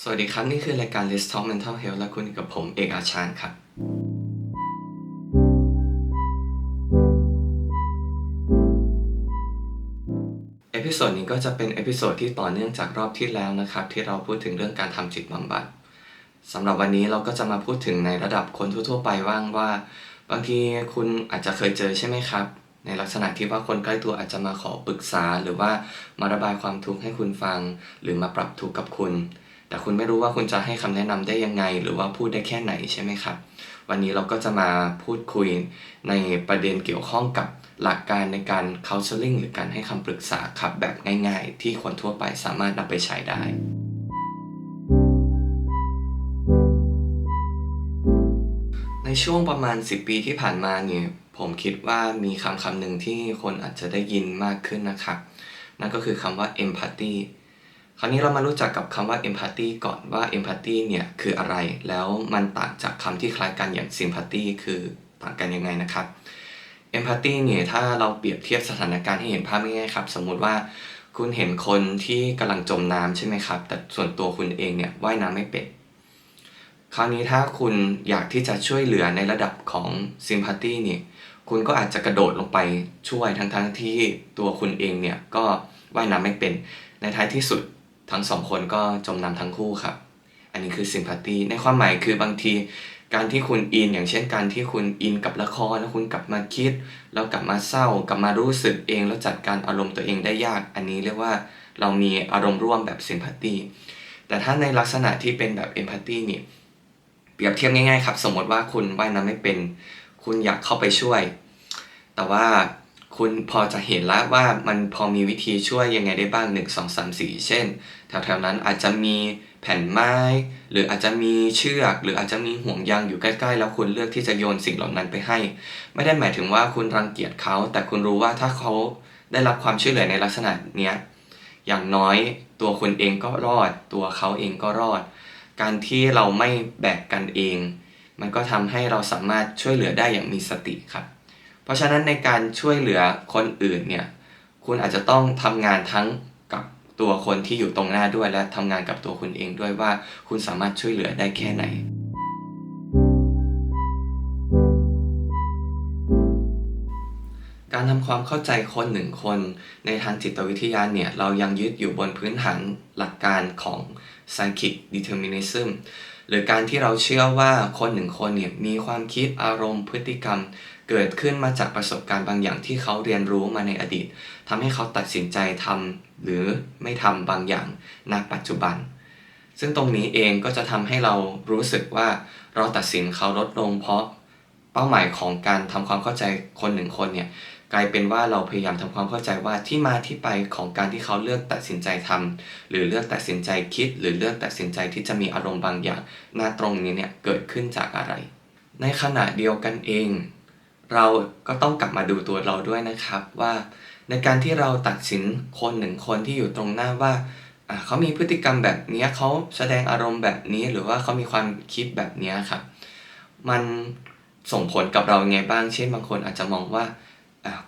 สวัสดีครับ นี่คือรายการ Let's Talk Mental Health และคุณกับผมเอกอาชานครับ เอพิโซดนี้ก็จะเป็นเอพิโซดที่ต่อเนื่องจากรอบที่แล้วนะครับ ที่เราพูดถึงเรื่องการทำจิตบำบัดสำหรับวันนี้เราก็จะมาพูดถึงในระดับคนทั่วๆไปว่างว่า บางทีคุณอาจจะเคยเจอใช่ไหมครับ ในลักษณะที่ว่าคนใกล้ตัวอาจจะมาขอปรึกษา หรือว่ามาระบายความทุกข์ให้คุณฟัง หรือมาปรับทุกข์กับคุณ แต่คุณไม่รู้ว่าคุณจะให้คำแนะนำได้ยังไง หรือว่าพูดได้แค่ไหนใช่ไหมครับ วันนี้เราก็จะมาพูดคุยในประเด็นเกี่ยวข้องกับหลักการในการ counseling หรือการให้คำปรึกษาครับแบบง่าย ๆ ที่คนทั่วไปสามารถนำไปใช้ได้ ในช่วงประมาณ 10 ปีที่ผ่านมาเนี่ยผมคิดว่ามีคำคำหนึ่งที่คนอาจจะได้ยินมากขึ้นนะครับ นั่นก็คือคำว่า empathy คราวนี้เรามารู้จักกับคำว่า empathy ก่อนว่า empathy เนี่ยคืออะไร แล้วมันต่างจากคำที่คล้ายกันอย่าง sympathy คือต่างกันยังไงนะครับ empathy เนี่ยถ้าเราเปรียบเทียบสถานการณ์ให้เห็นภาพง่ายๆครับ สมมุติว่าคุณเห็นคนที่กำลังจมน้ำใช่ไหมครับ แต่ส่วนตัวคุณเองเนี่ยว่ายน้ำไม่เป็น คราวนี้ถ้าคุณอยากที่จะช่วยเหลือในระดับของ sympathy เนี่ยคุณก็อาจจะกระโดดลงไปช่วยทั้งๆทที่ตัวคุณเองเนี่ยก็ว่ายน้ำไม่เป็น ในท้ายที่สุด ทั้งสองคนก็จมน้ำทั้งคู่ครับ อันนี้คือ sympathy ในความหมายคือบางที การที่คุณอิน อย่างเช่นการที่คุณอินกับละครแล้วคุณกลับมาคิด แล้วกลับมาเศร้ากลับมารู้สึกเองแล้วจัดการอารมณ์ตัวเองได้ยาก อันนี้เรียกว่าเรามีอารมณ์ร่วมแบบ sympathy แต่ถ้าในลักษณะที่เป็นแบบ empathy นี่เปรียบเทียบง่ายๆครับ สมมติว่าคุณว่ายน้ำไม่เป็น คุณอยากเข้าไปช่วย แต่ว่า คุณพอจะเห็นแล้วว่ามันพอมีวิธีช่วยยังไงได้บ้าง 1 2 3 4 เช่น แถวๆนั้นอาจจะมีแผ่นไม้ หรืออาจจะมีเชือก หรืออาจจะมีห่วงยางอยู่ใกล้ๆ แล้วคุณเลือกที่จะโยนสิ่งเหล่านั้นไปให้ ไม่ได้หมายถึงว่าคุณรังเกียจเขา แต่คุณรู้ว่าถ้าเขาได้รับความช่วยเหลือในลักษณะเนี้ยอย่างน้อยตัวคุณเองก็รอด ตัวเขาเองก็รอด การที่เราไม่แบกกันเอง มันก็ทำให้เราสามารถช่วยเหลือได้อย่างมีสติครับ เพราะฉะนั้นในการช่วยเหลือคนอื่นเนี่ยคุณอาจจะต้องทำงานทั้งกับตัวคนที่อยู่ตรงหน้าด้วยและทำงานกับตัวคุณเองด้วยว่าคุณสามารถช่วยเหลือได้แค่ไหน การทำความเข้าใจคนหนึ่งคนในทางจิตวิทยาเนี่ย เรายังยึดอยู่บนพื้นฐานหลักการของ psychic determinism หรือการที่เราเชื่อว่าคนหนึ่งคนเนี่ยมีความคิดอารมณ์พฤติกรรม เกิดขึ้นมาจากประสบการณ์บางอย่างที่เขาเรียนรู้มาในอดีตทำให้เขาตัดสินใจทำหรือไม่ทำบางอย่างณปัจจุบัน ซึ่งตรงนี้เองก็จะทำให้เรารู้สึกว่าเราตัดสินเขาลดลงเพราะเป้าหมายของการทำความเข้าใจคนหนึ่งคนเนี่ยกลายเป็นว่าเราพยายามทำความเข้าใจว่าที่มาที่ไปของการที่เขาเลือกตัดสินใจทำหรือเลือกตัดสินใจคิด หรือเลือกตัดสินใจที่จะมีอารมณ์บางอย่างหน้าตรงนี้เนี่ยเกิดขึ้นจากอะไร ในขณะเดียวกันเอง เราก็ต้องกลับมาดูตัวเราด้วยนะครับว่าในการที่เราตัดสินคนหนึ่งคนที่อยู่ตรงหน้าว่าเขามีพฤติกรรมแบบนี้เขาแสดงอารมณ์แบบนี้หรือว่าเขามีความคิดแบบนี้ครับ มันส่งผลกับเราไงบ้าง เช่น บางคนอาจจะมองว่า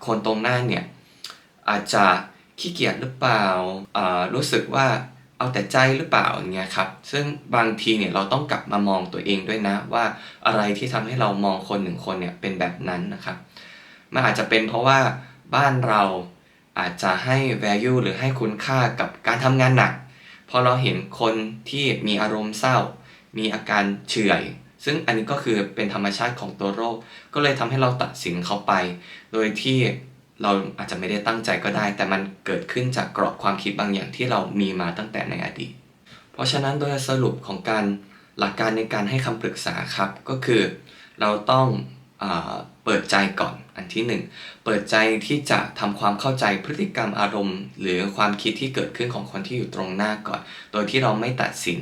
คนตรงหน้าเนี่ยอาจจะขี้เกียจหรือเปล่ารู้สึกว่า เอาแต่ใจหรือเปล่าอย่างเงี้ยครับ ซึ่งบางทีเนี่ยเราต้องกลับมามองตัวเองด้วยนะ ว่าอะไรที่ทำให้เรามองคนหนึ่งคนเนี่ยเป็นแบบนั้นนะครับมันอาจจะเป็นเพราะว่าบ้านเราอาจจะให้ value หรือให้คุณค่ากับการทำงานหนักพอเราเห็นคนที่มีอารมณ์เศร้า มีอาการเฉื่อย ซึ่งอันนี้ก็คือเป็นธรรมชาติของตัวโรค ก็เลยทำให้เราตัดสินเขาไป โดยที่ เราอาจจะไม่ได้ตั้งใจก็ได้ แต่มันเกิดขึ้นจากกรอบความคิดบางอย่างที่เรามีมาตั้งแต่ในอดีต เพราะฉะนั้นโดยสรุปของการหลักการในการให้คำปรึกษาครับก็คือ เราต้องอเปิดใจก่อนอันที่หนึ่งเปิดใจที่จะทำความเข้าใจพฤติกรรมอารมณ์ หรือความคิดที่เกิดขึ้นของคนที่อยู่ตรงหน้าก่อน โดยที่เราไม่ตัดสิน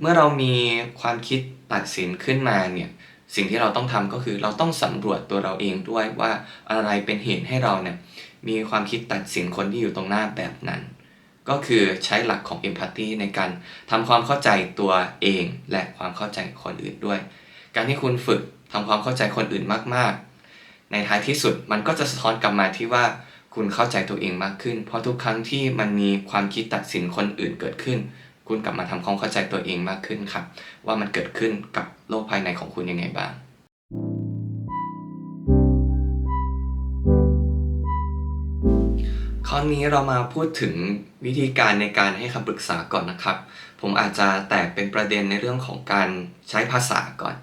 เมื่อเรามีความคิดตัดสินขึ้นมาเนี่ย สิ่งที่เราต้องทำก็คือเราต้องสำรวจตัวเราเองด้วยว่าอะไรเป็นเหตุให้เราเนี่ยมีความคิดตัดสินคนที่อยู่ตรงหน้าแบบนั้น ก็คือใช้หลักของ empathy ในการทำความเข้าใจตัวเองและความเข้าใจคนอื่นด้วย การที่คุณฝึกทำความเข้าใจคนอื่นมากๆ ในท้ายที่สุดมันก็จะสะท้อนกลับมาที่ว่าคุณเข้าใจตัวเองมากขึ้น เพราะทุกครั้งที่มันมีความคิดตัดสินคนอื่นเกิดขึ้น คุณกลับมาทำความเข้าใจตัวเองมากขึ้นครับ ว่ามันเกิดขึ้นกับโลกภายในของคุณยังไงบ้างคราวนี้เรามาพูดถึงวิธีการในการให้คำปรึกษาก่อนนะครับ ผมอาจจะแตกเป็นประเด็นในเรื่องของการใช้ภาษาก่อน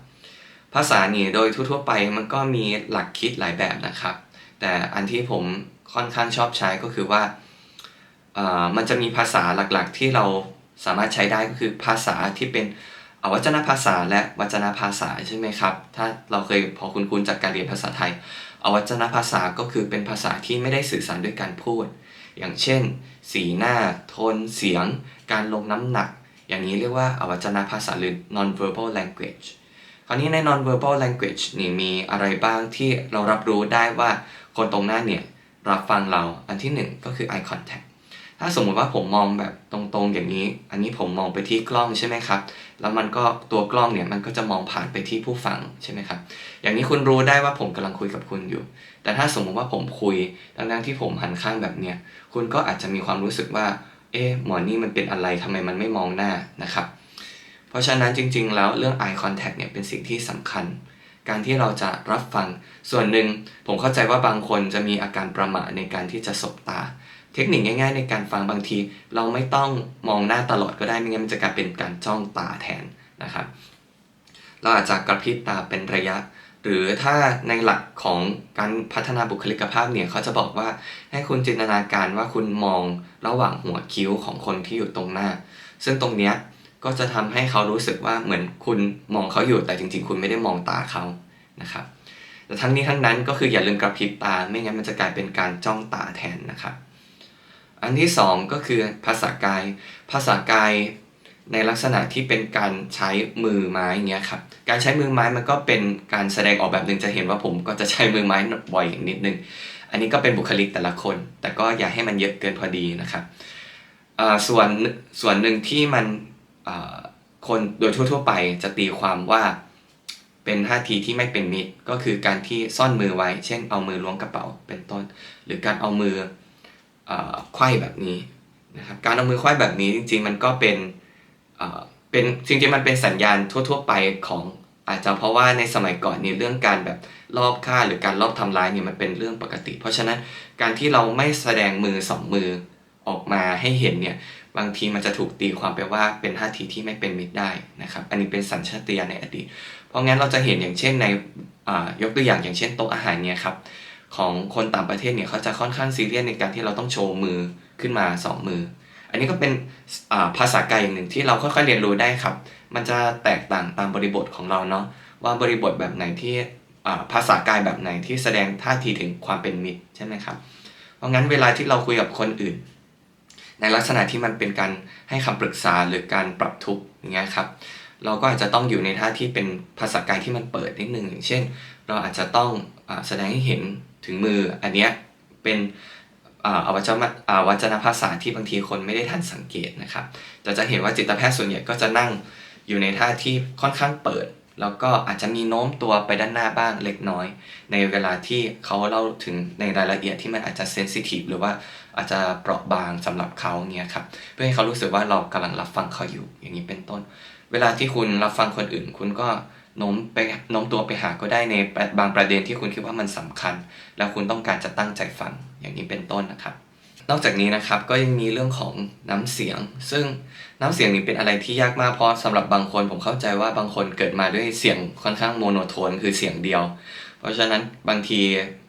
ภาษานี่โดยทั่วๆไปมันก็มีหลักคิดหลายแบบนะครับ แต่อันที่ผมค่อนข้างชอบใช้ก็คือว่ามันจะมีภาษาหลักๆ ที่เรา สามารถใช้ได้ก็คือภาษาที่เป็นอวัจนภาษาและวัจนภาษาใช่ไหมครับ ถ้าเราเคยพอคุ้นๆจากการเรียนภาษาไทย อวัจนภาษาก็คือเป็นภาษาที่ไม่ได้สื่อสารด้วยการพูด อย่างเช่น สีหน้า โทน เสียง การลงน้ำหนัก อย่างนี้เรียกว่าอวัจนภาษาหรือ non-verbal language คราวนี้ใน non-verbal language นี่มีอะไรบ้างที่เรารับรู้ได้ว่าคนตรงหน้าเนี่ยรับฟังเรา อันที่หนึ่งก็คือ eye contact ถ้าสมมุติว่าผมมองแบบตรงๆอย่างนี้ อันนี้ผมมองไปที่กล้องใช่ไหมครับ แล้วมันก็ตัวกล้องเนี่ยมันก็จะมองผ่านไปที่ผู้ฟังใช่ไหมครับ อย่างนี้คุณรู้ได้ว่าผมกำลังคุยกับคุณอยู่ แต่ถ้าสมมุติว่าผมคุยดังๆที่ผมหันข้างแบบเนี้ย คุณก็อาจจะมีความรู้สึกว่า เอ๊ะหมอนี่มันเป็นอะไรทำไมมันไม่มองหน้านะครับ เพราะฉะนั้นจริง ๆ แล้วเรื่อง eye contact เนี่ยเป็นสิ่งที่สำคัญการที่เราจะรับฟังส่วนหนึ่งผมเข้าใจว่าบางคนจะมีอาการประมาทในการที่จะสบตา เทคนิคง่าย ๆ ในการฟังบางที เราไม่ต้องมองหน้าตลอดก็ได้ไม่งั้นมันจะกลายเป็นการจ้องตาแทนนะครับ เราอาจจะกระพริบตาเป็นระยะ หรือถ้าในหลักของการพัฒนาบุคลิกภาพเนี่ยเขาจะบอกว่าให้คุณจินตนาการว่าคุณมองระหว่างหัวคิ้วของคนที่อยู่ตรงหน้า ซึ่งตรงเนี้ยก็จะทำให้เขารู้สึกว่าเหมือนคุณมองเขาอยู่แต่จริง ๆ คุณไม่ได้มองตาเขานะครับแต่ทั้งนี้ทั้งนั้นก็คืออย่าลืมกระพริบตาไม่งั้นมันจะกลายเป็นการจ้องตาแทนนะครับ อันที่ 2 ก็คือภาษากาย ภาษากายในลักษณะที่เป็นการใช้มือไม้เงี้ยครับ การใช้มือไม้มันก็เป็นการแสดงออกแบบหนึ่งจะเห็นว่าผมก็จะใช้มือไม้บ่อยอย่างนิดนึง อันนี้ก็เป็นบุคลิกแต่ละคน แต่ก็อย่าให้มันเยอะเกินพอดีนะครับส่วนส่วนหนึ่งที่มันคนโดยทั่ว ๆ ไปจะตีความว่าเป็นท่าทีที่ไม่เป็นมิตรก็คือการที่ซ่อนมือไว้ เช่นเอามือล้วงกระเป๋าเป็นต้น หรือการเอามือ ไขว้แบบนี้นะครับการเอามือไขว้แบบนี้จริง ๆ มันก็เป็นเป็นจริงๆมันเป็นสัญญาณทั่ว ๆ ไปของอาจจะเพราะว่าในสมัยก่อนนี่เรื่องการแบบรอบฆ่าหรือการรอบทำร้ายเนี่ยมันเป็นเรื่องปกติ เพราะฉะนั้นการที่เราไม่แสดงมือสองมือออกมาให้เห็นเนี่ยบางทีมันจะถูกตีความไปว่าเป็นท่าทีที่ไม่เป็นมิตรได้นะครับอันนี้เป็นสัญชาตญาณในอดีต เพราะงั้นเราจะเห็นอย่างเช่นในยกตัวอย่างอย่างเช่นโต๊ะอาหารเนี่ยครับ ของคนต่างประเทศเนี่ยเขาจะค่อนข้างซีเรียสในการที่เราต้องโชว์มือขึ้นมา 2 มือ อันนี้ก็เป็นภาษากายอย่างหนึ่งที่เราค่อยๆเรียนรู้ได้ครับ มันจะแตกต่างตามบริบทของเราเนาะว่าบริบทแบบไหนที่ภาษากายแบบไหนที่แสดงท่าทีถึงความเป็นมิตรใช่ไหมครับ เพราะงั้นเวลาที่เราคุยกับคนอื่น ในลักษณะที่มันเป็นการให้คำปรึกษาหรือการปรับทุกข์อย่างเงี้ยครับเราก็อาจจะต้องอยู่ในท่าที่เป็นภาษากายที่มันเปิดนิดนึงอย่างเช่น เราอาจจะต้องอแสดงให้เห็น ถึงมืออันเนี้ยเป็นอวัจนวจนภาษาที่บางทีคนไม่ได้ทันสังเกตนะครับแต่จะเห็นว่าจิตแพทย์ส่วนใหญ่ก็จะนั่งอยู่ในท่าที่ค่อนข้างเปิด แล้วก็อาจจะมีโน้มตัวไปด้านหน้าบ้างเล็กน้อย ในเวลาที่เขาเล่าถึงในรายละเอียดที่มันอาจจะเซนซิทีฟหรือว่าอาจจะเปราะบางสำหรับเขาเนี่ยครับเพื่อให้เขารู้สึกว่าเรากำลังรับฟังเขาอยู่อย่างนี้เป็นต้น เวลาที่คุณรับฟังคนอื่น คุณก็ โน้มไปโน้มตัวไปหาก็ได้ในบางประเด็นที่คุณคิดว่ามันสำคัญ แล้วคุณต้องการจะตั้งใจฟังอย่างนี้เป็นต้นนะครับ นอกจากนี้นะครับก็ยังมีเรื่องของน้ำเสียง ซึ่งน้ำเสียงนี้เป็นอะไรที่ยากมากเพราะสำหรับบางคนผมเข้าใจว่าบางคนเกิดมาด้วยเสียงค่อนข้างโมโนโทนคือเสียงเดียว เพราะฉะนั้นบางที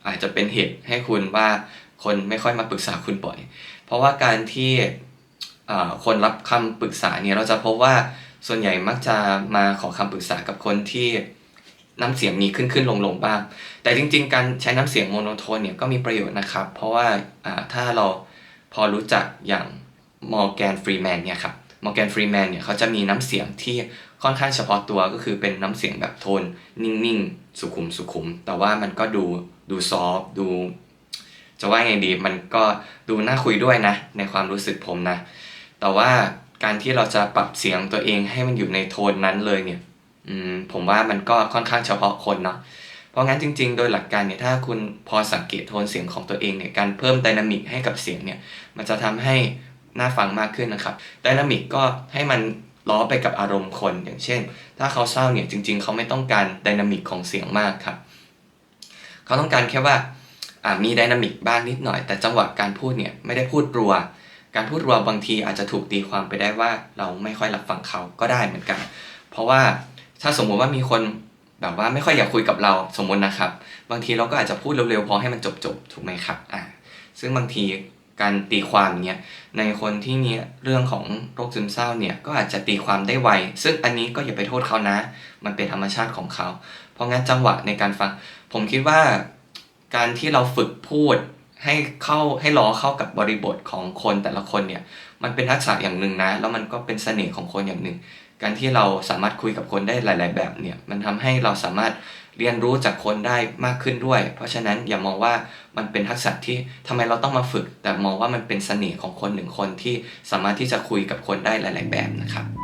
อาจจะเป็นเหตุให้คุณว่าคนไม่ค่อยมาปรึกษาคุณบ่อย เพราะว่าการที่คนรับคำปรึกษาเนี่ยเราจะพบว่า ส่วนใหญ่มักจะมาขอคำปรึกษากับคนที่น้ำเสียงมีขึ้นขึ้นลงลงบ้าง แต่จริง ๆ การใช้น้ำเสียงโมโนโทนเนี่ยก็มีประโยชน์นะครับ เพราะว่าถ้าเราพอรู้จักอย่างมอร์แกนฟรีแมนเนี่ยครับมอร์แกนฟรีแมนเนี่ยเขาจะมีน้ำเสียงที่ค่อนข้างเฉพาะตัวก็คือเป็นน้ำเสียงแบบโทนนิ่งๆ สุขุมสุขุม แต่ว่ามันก็ดูดูซอฟดู จะว่าไงดีมันก็ดูน่าคุยด้วยนะ ในความรู้สึกผมนะ แต่ว่า การที่เราจะปรับเสียงตัวเองให้มันอยู่ในโทนนั้นเลยเนี่ยอืมผมว่ามันก็ค่อนข้างเฉพาะคนเนาะเพราะงั้นจริง ๆ โดยหลักการเนี่ยถ้าคุณพอสังเกตโทนเสียงของตัวเองเนี่ยการเพิ่มไดนามิกให้กับเสียงเนี่ยมันจะทำให้น่าฟังมากขึ้นนะครับดินามิกก็ให้มันล้อไปกับอารมณ์คนอย่างเช่น ถ้าเขาเศร้าเนี่ยจริง ๆ เขาไม่ต้องการดินามิกของเสียงมากครับ เขาต้องการแค่ว่ามีดินามิกบ้างนิดหน่อย แต่จังหวะการพูดเนี่ยไม่ได้พูดรัว การพูดรัวบางทีอาจจะถูกตีความไปได้ว่าเราไม่ค่อยรับฟังเขาก็ได้เหมือนกัน เพราะว่าถ้าสมมุติว่ามีคนแบบว่าไม่ค่อยอยากคุยกับเราสมมตินะครับ บางทีเราก็อาจจะพูดเร็วๆพอให้มันจบๆถูกไหมครับอ่าซึ่งบางทีการตีความเนี้ยในคนที่มีเรื่องของโรคซึมเศร้าเนี่ยก็อาจจะตีความได้ไว ซึ่งอันนี้ก็อย่าไปโทษเขานะ มันเป็นธรรมชาติของเขา เพราะงั้นจังหวะในการฟัง ผมคิดว่า การที่เราฝึกพูด ให้เข้าให้ล้อเข้ากับบริบทของคนแต่ละคนเนี่ยมันเป็นทักษะอย่างหนึ่งนะ แล้วมันก็เป็นเสน่ห์ของคนอย่างหนึ่ง การที่เราสามารถคุยกับคนได้หลาย ๆ แบบเนี่ยมันทำให้เราสามารถเรียนรู้จากคนได้มากขึ้นด้วย เพราะฉะนั้นอย่ามองว่ามันเป็นทักษะที่ทำไมเราต้องมาฝึก แต่มองว่ามันเป็นเสน่ห์ของคนหนึ่งคนที่สามารถที่จะคุยกับคนได้หลาย ๆ แบบนะครับ